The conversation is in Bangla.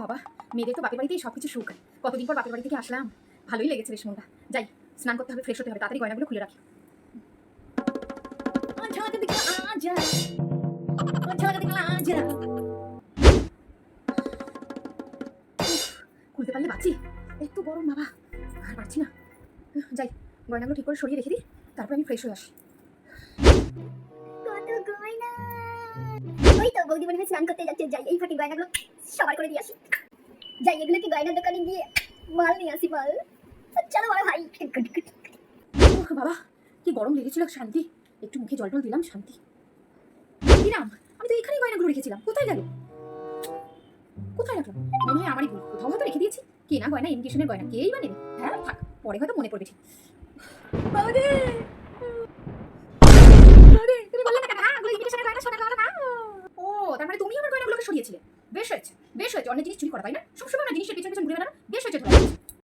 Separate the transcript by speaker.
Speaker 1: বাবা, মেয়েদের তো বাপের বাড়িতেই সব কিছু সুখ। কতদিন পর বাপের বাড়ি থেকে আসলাম? ভালোই লেগেছে বেশ মনটা। যাই, স্নান করতে হবে ফ্রেশ হতে হবে, তাড়াতাড়ি গয়নাগুলো খুলে রাখি। খুলতে পারলে বাঁচি একটু গরম, বাবা। আর পারছি না। যাই, গয়নাগুলো ঠিক করে সরিয়ে রেখে দিই, তারপর আমি ফ্রেশ হয়ে আসি।
Speaker 2: স্নান করতে যাচ্ছে। যাই, এই গয়নাগুলো সবার করে দিয়ে আসি। যাই গয়নার দোকানে গিয়ে মাল নিয়ে আসি, মাল? চলো ভাই।
Speaker 1: বাবা, কি গরম লেগেছিল, শান্তি। একটু মুখে জল টল দিলাম, শান্তি। দিলাম? আমি তো এখানেই গয়নাগুলো রেখেছিলাম। কোথায় গেল? কোথায় রাখলাম? মনে হয় আমারই ভুল। কোথাও হয়তো রেখে দিয়েছি। কে না গয়না ইমিটেশনের গয়না, কেই বা হ্যাঁ থাক, পরে হয়তো মনে পড়বে ঠিক। বাবা রে, তুমি বললে না কেন হ্যাঁ ওগুলো ইমিটেশনের গয়না সোনার গয়না না ও তার মানে তুমি আমার গয়নাগুলোকে সরিয়েছিলে। বেশ হয়েছে বেশ হয়েছে, অনেক জিনিস চুরি করা, তাই না? সবসময় জিনিসের পিছনে পিছনে ঘুরে বেড়ানো, বেশ হয়েছে